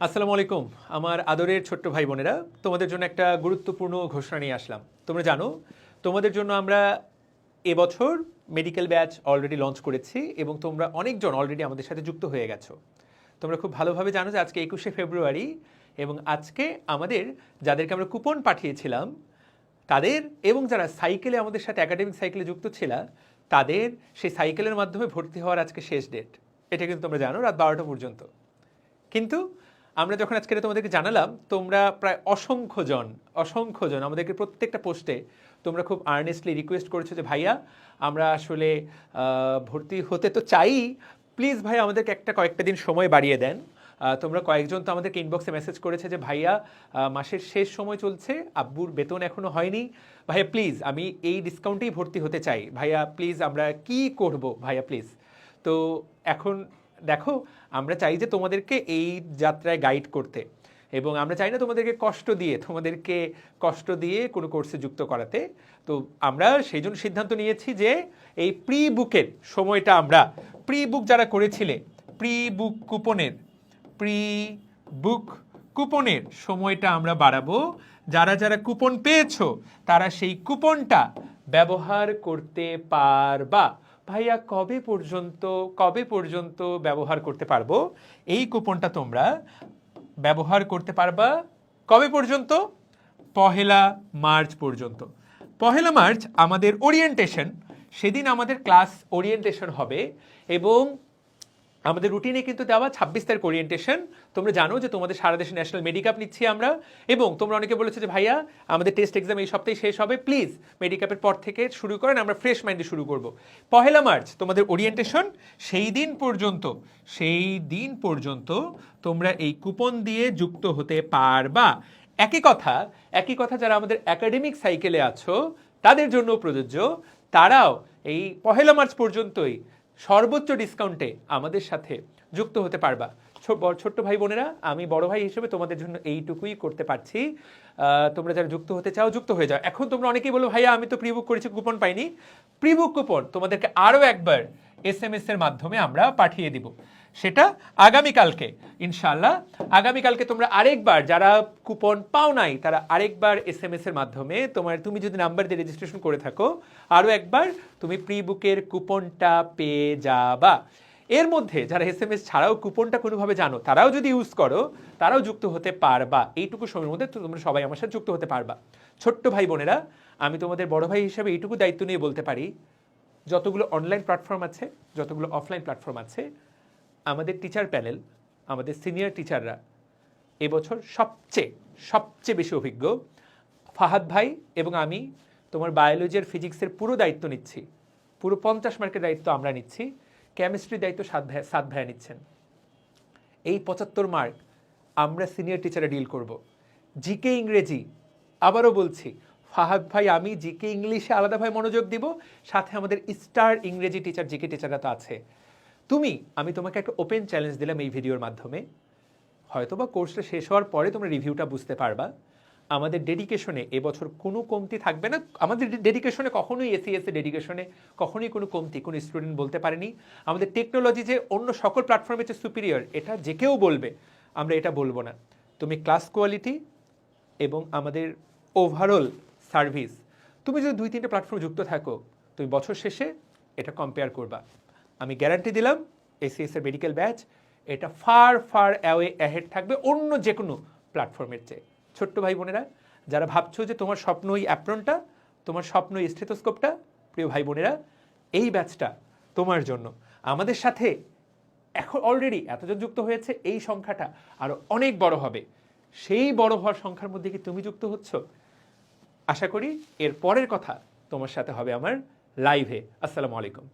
আসসালামু আলাইকুম। আমার আদরের ছোট্ট ভাই বোনেরা, তোমাদের জন্য একটা গুরুত্বপূর্ণ ঘোষণা নিয়ে আসলাম। তোমরা জানো, তোমাদের জন্য আমরা এবছর মেডিকেল ব্যাচ অলরেডি লঞ্চ করেছি এবং তোমরা অনেকজন অলরেডি আমাদের সাথে যুক্ত হয়ে গেছো। তোমরা খুব ভালোভাবে জানো যে আজকে একুশে ফেব্রুয়ারি এবং আজকে আমাদের যাদেরকে আমরা কুপন পাঠিয়েছিলাম, তাদের এবং যারা সাইকেলে আমাদের সাথে একাডেমিক সাইকেলে যুক্ত ছিল, তাদের সেই সাইকেলের মাধ্যমে ভর্তি হওয়ার আজকে শেষ ডেট এটা কিন্তু তোমরা জানো, রাত বারোটা পর্যন্ত। কিন্তু আমরা যখন আজকে তোমাদেরকে জানালাম, তোমরা প্রায় অসংখ্য জন অসংখ্য জন আমাদেরকে প্রত্যেকটা পোস্টে তোমরা খুব আর্নেস্টলি রিকোয়েস্ট করেছ যে, ভাইয়া, আমরা আসলে ভর্তি হতে তো চাই। প্লিজ ভাই আমাদেরকে একটা কয়েকটা দিন সময় বাড়িয়ে দেন। তোমরা কয়েকজন তো আমাদেরকে ইনবক্সে মেসেজ করেছে যে, ভাইয়া মাসের শেষ সময় চলছে, আব্বুর বেতন এখনও হয়নি। ভাইয়া প্লিজ আমি এই ডিসকাউন্টেই ভর্তি হতে চাই। ভাইয়া প্লিজ আমরা কি করব? ভাইয়া প্লিজ তো এখন দেখো, আমরা চাই যে তোমাদেরকে এই যাত্রায় গাইড করতে এবং আমরা চাই না তোমাদেরকে কষ্ট দিয়ে, তোমাদেরকে কষ্ট দিয়ে কোনো কোর্সে যুক্ত করাতে। তো আমরা সেই জন্য সিদ্ধান্ত নিয়েছি যে এই প্রি বুকের সময়টা আমরা প্রি বুক যারা করেছিলে প্রি বুক কুপনের প্রি বুক কুপনের সময়টা আমরা বাড়াবো। যারা যারা কুপন পেয়েছ, তারা সেই কুপনটা ব্যবহার করতে পারবা। ভাইয়া কবে পর্যন্ত কবে পর্যন্ত ব্যবহার করতে পারব? এই কুপনটা তোমরা ব্যবহার করতে পারবা কবে পর্যন্ত? পহেলা মার্চ পর্যন্ত। পহেলা মার্চ আমাদের ওরিয়েন্টেশন সেদিন আমাদের ক্লাস ওরিয়েন্টেশন হবে এবং আমাদের রুটিনে কিন্তু দেওয়া ছাব্বিশ তারিখ ওরিয়েন্টেশন তোমরা জানো যে তোমাদের সারা দেশে ন্যাশনাল মেডিকাপ নিচ্ছি আমরা। এবং তোমরা অনেকে বলেছ যে, ভাইয়া, আমাদের টেস্ট এক্সাম এই সপ্তাহে শেষ হবে। প্লিজ মেডিকাপের পর থেকে শুরু করেন আমরা ফ্রেশ মাইন্ডে শুরু করব। পহেলা মার্চ, তোমাদের ওরিয়েন্টেশন সেই দিন পর্যন্ত, সেই দিন পর্যন্ত তোমরা এই কুপন দিয়ে যুক্ত হতে পারবা। একই কথা একই কথা যারা আমাদের একাডেমিক সাইকেলে আছো, তাদের জন্য প্রযোজ্য। তারাও এই পহেলা মার্চ পর্যন্তই সর্বোচ্চ ডিসকাউন্টে আমাদের সাথে যুক্ত হতে পারবা। ছোট্ট ভাই বোনেরা, আমি বড় ভাই হিসেবে তোমাদের জন্য এইটুকুই করতে পারছি। তোমরা যারা যুক্ত হতে চাও, যুক্ত হয়ে যাও। এখন তোমরা অনেকেই বলো ভাইয়া, আমি তো প্রিবুক করেছি কুপন পাইনি। প্রিবুক কুপন তোমাদেরকে আরও একবার এস এম এর মাধ্যমে আমরা পাঠিয়ে দিব। সেটা আগামীকালকে। ইনশাল্লাহ আগামীকালকে তোমরা আরেকবার, যারা কুপন পাও নাই, তারা আরেকবার এস এম এর মাধ্যমে তোমার, তুমি যদি নাম্বার দিয়ে রেজিস্ট্রেশন করে থাকো আরও একবার তুমি প্রি বুকের কুপনটা পেয়ে যাবা। এর মধ্যে যারা এস এম এস ছাড়াও কুপনটা কোনোভাবে জানো, তারাও যদি ইউজ করো, তারাও যুক্ত হতে পারবা। এইটুকু সময়ের মধ্যে তোমরা সবাই আমার সাথে যুক্ত হতে পারবা। ছোট্ট ভাই বোনেরা, আমি তোমাদের বড় ভাই হিসাবে এইটুকু দায়িত্ব নিয়ে বলতে পারি, যতগুলো অনলাইন প্ল্যাটফর্ম আছে, যতগুলো অফলাইন প্ল্যাটফর্ম আছে, আমাদের টিচার প্যানেল আমাদের সিনিয়র টিচাররা এবছর সবচেয়ে সবচেয়ে বেশি অভিজ্ঞ ফাহাদ ভাই এবং আমি তোমার বায়োলজি আর ফিজিক্সের পুরো দায়িত্ব নিচ্ছি। পুরো পঞ্চাশ মার্কের দায়িত্ব আমরা নিচ্ছি। কেমিস্ট্রির দায়িত্ব সাত ভাই, সাত ভাইয়া নিচ্ছেন। এই পঁচাত্তর মার্ক আমরা সিনিয়র টিচারে ডিল করব। জিকে ইংরেজি, আবারও বলছি, ফাহাদ ভাই, আমি জিকে ইংলিশে আলাদাভাবে মনোযোগ দিব, সাথে আমাদের স্টার ইংরেজি টিচার জিকে টিচাররা তো আছে। তুমি, আমি তোমাকে একটা ওপেন চ্যালেঞ্জ দিলাম এই ভিডিওর মাধ্যমে। হয়তোবা কোর্সটা শেষ হওয়ার পরে তোমরা রিভিউটা বুঝতে পারবা। আমাদের ডেডিকেশনে এবছর কোনো কমতি থাকবে না। আমাদের ডেডিকেশনে কখনোই এসিএসএ ডেডিকেশনে কখনোই কোনো কমতি, কোনো স্টুডেন্ট বলতে পারেনি। আমাদের টেকনোলজি যে অন্য সকল প্ল্যাটফর্মের চেয়ে সুপিরিয়র এটা যে কেউ বলবে, আমরা এটা বলব না। তুমি ক্লাস কোয়ালিটি এবং আমাদের ওভারঅল সার্ভিস তুমি যদি দুই তিনটে প্ল্যাটফর্ম যুক্ত থাকো, তুমি বছর শেষে এটা কম্পেয়ার করবা। আমি গ্যারান্টি দিলাম এসিএস এর মেডিকেল ব্যাচ এটা ফার ফার অ্যাওয়ে অ্যাহেড থাকবে অন্য যে কোনো প্ল্যাটফর্মের চেয়ে। ছোট্ট ভাই বোনেরা, যারা ভাবছ যে তোমার স্বপ্ন ওই অ্যাপ্রনটা তোমার স্বপ্ন এই স্টেথোস্কোপটা প্রিয় ভাই বোনেরা, এই ব্যাচটা তোমার জন্য। আমাদের সাথে এখন অলরেডি এতজন যুক্ত হয়েছে, এই সংখ্যাটা আরও অনেক বড় হবে। সেই বড় হওয়ার সংখ্যার মধ্যে কি তুমি যুক্ত হচ্ছ? আশা করি এর পরের কথা তোমার সাথে হবে আমার লাইভে আসসালামু আলাইকুম।